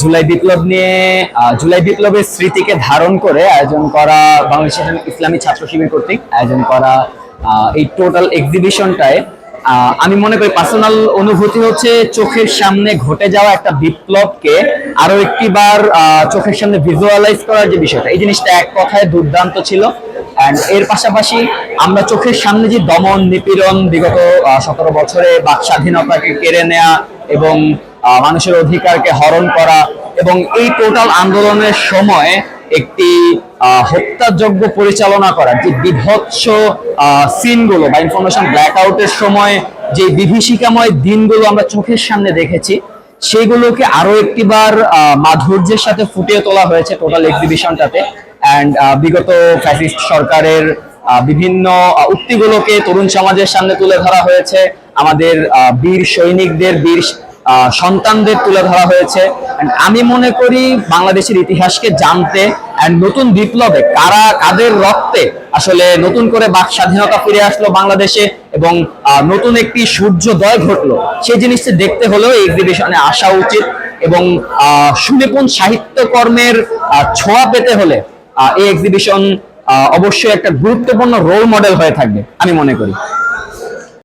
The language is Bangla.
জুলাই বিপ্লব নিয়ে জুলাই বিপ্লবের স্মৃতিকে ধারণ করে আয়োজন করা বাংলাদেশ ইসলামী ছাত্র শিবির কর্তৃক আয়োজন করা এই টোটাল এক্সিবিশনটায় আমি মনে করি পার্সোনাল অনুভূতি হচ্ছে চোখের সামনে ঘটে যাওয়া একটা বিপ্লবকে আরও একটিবার চোখের সামনে ভিজুয়ালাইজ করার যে বিষয়টা, এই জিনিসটা এক কথায় দুর্দান্ত ছিল। অ্যান্ড এর পাশাপাশি আমরা চোখের সামনে যে দমন নিপীড়ন বিগত সতেরো বছরে বাক স্বাধীনতাকে কেড়ে নেওয়া এবং মানুষের অধিকারকে হরণ করা এবং এই টোটাল আন্দোলনের সময় একটি হত্যাযজ্ঞ পরিচালনা করার যে বিভৎস সিনগুলো বা ইনফরমেশন ব্ল্যাক আউটের সময় যে বিভীষিকাময় দিনগুলো আমরা চোখের সামনে দেখেছি, সেগুলোকে আরও একটিবার মাধুর্যের সাথে ফুটিয়ে তোলা হয়েছে টোটাল এক্সিবিশনটাতে অ্যান্ড বিগত ফ্যাসিস্ট সরকারের বিভিন্ন উক্তিগুলোকে তরুণ সমাজের সামনে তুলে ধরা হয়েছে। আমাদের বীর সৈনিকদের, বীর সন্তানদের তুলে ধরা হয়েছে। আমি মনে করি বাংলাদেশের ইতিহাসকে জানতে নতুন বিপ্লবে কারা কাদের রক্তে আসলে নতুন করে বাক স্বাধীনতা ফিরে আসলো বাংলাদেশে এবং নতুন একটি সূর্যোদয় ঘটলো, সেই জিনিসটা দেখতে হলেও এক্সিবিশনে আসা উচিত এবং সুনিপুণ সাহিত্যকর্মের ছোঁয়া পেতে হলে এই এক্সিবিশন অবশ্যই একটা গুরুত্বপূর্ণ রোল মডেল হয়ে থাকবে, আমি মনে করি।